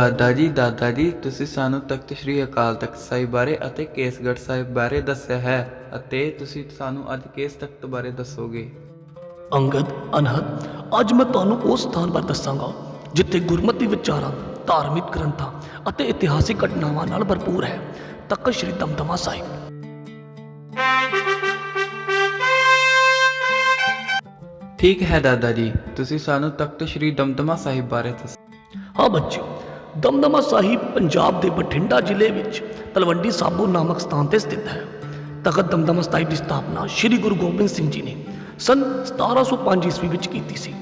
ਦਾਦਾ ਜੀ ਦਾਦਾ ਜੀ ਤੁਸੀਂ ਸਾਨੂੰ ਤਖਤ ਸ੍ਰੀ ਅਕਾਲ ਤਖਤ ਸਾਹਿਬ ਬਾਰੇ ਅਤੇ ਕੇਸਗੜ੍ਹ ਸਾਹਿਬ ਬਾਰੇ ਦੱਸਿਆ ਹੈ ਅਤੇ ਤੁਸੀਂ ਸਾਨੂੰ ਅੱਜ ਕਿਸ ਤਖਤ ਬਾਰੇ ਦੱਸੋਗੇ? ਅੰਗਦ ਅਨਹਦ ਅੱਜ ਮੈਂ ਤੁਹਾਨੂੰ ਉਸ ਸਥਾਨ ਬਾਰੇ ਦੱਸਾਂਗਾ ਜਿੱਥੇ ਗੁਰਮਤਿ ਵਿਚਾਰਾਂ ਧਾਰਮਿਕ ਗ੍ਰੰਥਾਂ ਅਤੇ ਇਤਿਹਾਸਿਕ ਘਟਨਾਵਾਂ ਨਾਲ ਭਰਪੂਰ ਹੈ ਤਖਤ ਸ੍ਰੀ ਦਮਦਮਾ ਸਾਹਿਬ। ਠੀਕ ਹੈ ਦਾਦਾ ਜੀ ਤੁਸੀਂ ਸਾਨੂੰ ਤਖਤ ਸ੍ਰੀ ਦਮਦਮਾ ਸਾਹਿਬ ਬਾਰੇ ਦੱਸੋ ਹਾਂ ਬੱਚਿਓ ਦਮਦਮਾ ਸਾਹਿਬ ਪੰਜਾਬ ਦੇ ਬਠਿੰਡਾ ਜ਼ਿਲ੍ਹੇ ਵਿੱਚ ਤਲਵੰਡੀ ਸਾਬੋ ਨਾਮਕ ਸਥਾਨ ਤੇ ਸਥਿਤ ਹੈ। ਤਖਤ ਦਮਦਮਾ ਸਾਹਿਬ ਦੀ ਸਥਾਪਨਾ ਸ੍ਰੀ ਗੁਰੂ ਗੋਬਿੰਦ ਸਿੰਘ ਜੀ ਨੇ ਸਨ 1705 ਈਸਵੀ ਵਿੱਚ ਕੀਤੀ ਸੀ।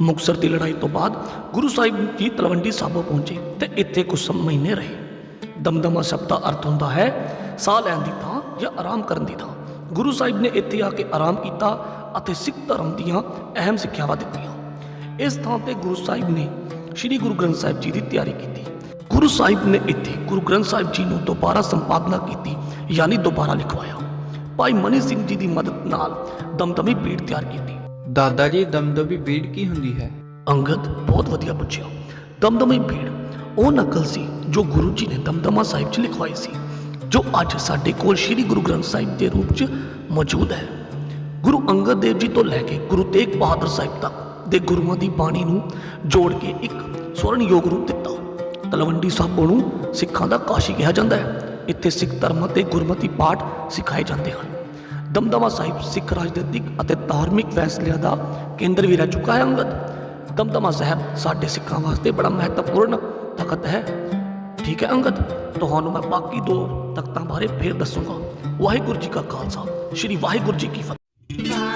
ਮੁਕਤਸਰ ਦੀ ਲੜਾਈ ਤੋਂ ਬਾਅਦ ਗੁਰੂ ਸਾਹਿਬ ਜੀ ਤਲਵੰਡੀ ਸਾਬੋ ਪਹੁੰਚੇ ਤੇ ਇੱਥੇ ਕੁਝ ਸਮ ਮਹੀਨੇ ਰਹੇ। ਦਮਦਮਾ ਸ਼ਬਦ ਦਾ ਅਰਥ ਹੁੰਦਾ ਹੈ ਸਾਹ ਲੈਣ ਦੀ ਥਾਂ ਜਾਂ ਆਰਾਮ ਕਰਨ ਦੀ ਥਾਂ। ਗੁਰੂ ਸਾਹਿਬ ਨੇ ਇੱਥੇ ਆ ਕੇ ਆਰਾਮ ਕੀਤਾ ਅਤੇ ਸਿੱਖ ਧਰਮ ਦੀਆਂ ਅਹਿਮ ਸਿੱਖਿਆਵਾਂ ਦਿੱਤੀਆਂ। ਇਸ ਥਾਂ ਤੇ ਗੁਰੂ ਸਾਹਿਬ ਨੇ ਸ੍ਰੀ ਗੁਰੂ ਗ੍ਰੰਥ ਸਾਹਿਬ ਜੀ ਦੀ ਤਿਆਰੀ ਕੀਤੀ। ਗੁਰੂ ਸਾਹਿਬ ਨੇ ਇੱਥੇ ਗੁਰੂ ਗ੍ਰੰਥ ਸਾਹਿਬ ਜੀ ਨੂੰ ਦੁਬਾਰਾ ਸੰਪਾਦਨਾ ਕੀਤੀ ਯਾਨੀ ਦੁਬਾਰਾ ਲਿਖਵਾਇਆ। ਭਾਈ ਮਨੀ ਸਿੰਘ ਜੀ ਦੀ ਮਦਦ ਨਾਲ ਦਮਦਮੀ ਪੀੜ ਤਿਆਰ ਕੀਤੀ। ਦਾਦਾ ਜੀ ਦਮਦਮੀ ਬੀੜ ਕੀ ਹੁੰਦੀ ਹੈ? ਅੰਗਦ ਬਹੁਤ ਵਧੀਆ ਪੁੱਛਿਆ। ਦਮਦਮੀ ਪੀੜ ਉਹ ਨਕਲ ਸੀ ਜੋ ਗੁਰੂ ਜੀ ਨੇ ਦਮਦਮਾ ਸਾਹਿਬ 'ਚ ਲਿਖਵਾਈ ਸੀ ਜੋ ਅੱਜ ਸਾਡੇ ਕੋਲ ਸ੍ਰੀ ਗੁਰੂ ਗ੍ਰੰਥ ਸਾਹਿਬ ਦੇ ਰੂਪ 'ਚ ਮੌਜੂਦ ਹੈ। ਗੁਰੂ ਅੰਗਦ ਦੇਵ ਜੀ ਤੋਂ ਲੈ ਕੇ ਗੁਰੂ ਤੇਗ ਬਹਾਦਰ ਸਾਹਿਬ ਤੱਕ ਦੇ ਗੁਰੂਆਂ ਦੀ ਬਾਣੀ ਨੂੰ ਜੋੜ ਕੇ ਇੱਕ ਸਵਰਨਯੋਗ ਰੂਪ ਦਿੱਤਾ। ਤਲਵੰਡੀ ਸਾਬੋ ਨੂੰ ਸਿੱਖਾਂ ਦਾ ਕਾਸ਼ੀ ਕਿਹਾ ਜਾਂਦਾ ਹੈ। ਇੱਥੇ ਸਿੱਖ ਧਰਮ ਅਤੇ ਗੁਰਮਤਿ ਪਾਠ ਸਿਖਾਏ ਜਾਂਦੇ ਹਨ। ਦਮਦਮਾ ਸਾਹਿਬ ਸਿੱਖ ਰਾਜਨੀਤਿਕ ਅਤੇ ਧਾਰਮਿਕ ਫੈਸਲਿਆਂ ਦਾ ਕੇਂਦਰ ਵੀ ਰਹਿ ਚੁੱਕਾ ਹੈ ਅੰਗਦ। ਦਮਦਮਾ ਸਾਹਿਬ ਸਾਡੇ ਸਿੱਖਾਂ ਵਾਸਤੇ ਬੜਾ ਮਹੱਤਵਪੂਰਨ ਤਖਤ ਹੈ। ਠੀਕ ਹੈ ਅੰਗਦ, ਤੁਹਾਨੂੰ ਮੈਂ ਬਾਕੀ ਦੋ ਤਖਤਾਂ ਬਾਰੇ ਫਿਰ ਦੱਸੂਗਾ। ਵਾਹਿਗੁਰੂ ਜੀ ਕਾ ਖਾਲਸਾ, ਸ੍ਰੀ ਵਾਹਿਗੁਰੂ ਜੀ ਕੀ ਫਤਿਹ।